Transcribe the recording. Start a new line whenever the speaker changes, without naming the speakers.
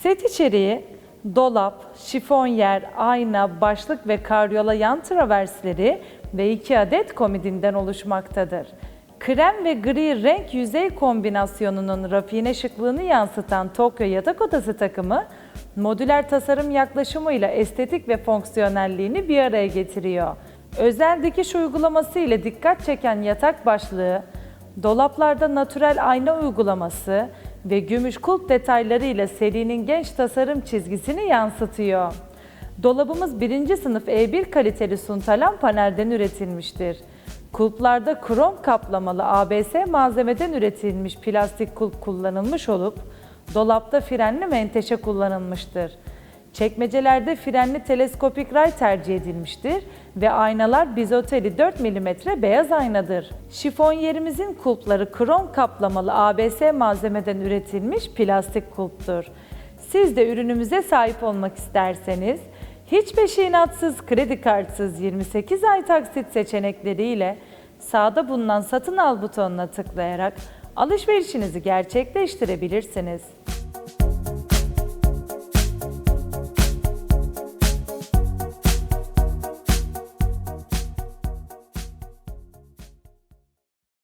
Set içeriği dolap, şifonyer, ayna, başlık ve karyola yan traversleri ve 2 adet komodinden oluşmaktadır. Krem ve gri renk yüzey kombinasyonunun rafine şıklığını yansıtan Tokyo yatak odası takımı, modüler tasarım yaklaşımıyla estetik ve fonksiyonelliğini bir araya getiriyor. Özel dikiş uygulaması ile dikkat çeken yatak başlığı, dolaplarda natürel ayna uygulaması ve gümüş kulp detayları ile serinin genç tasarım çizgisini yansıtıyor. Dolabımız birinci sınıf E1 kaliteli suntalan panelden üretilmiştir. Kulplarda krom kaplamalı ABS malzemeden üretilmiş plastik kulp kullanılmış olup dolapta frenli menteşe kullanılmıştır. Çekmecelerde frenli teleskopik ray tercih edilmiştir ve aynalar bizoteli 4 mm beyaz aynadır. Şifonyerimizin kulpları krom kaplamalı ABS malzemeden üretilmiş plastik kulptur. Siz de ürünümüze sahip olmak isterseniz hiç peşinatsız, kredi kartsız 28 ay taksit seçenekleriyle sağda bulunan satın al butonuna tıklayarak alışverişinizi gerçekleştirebilirsiniz.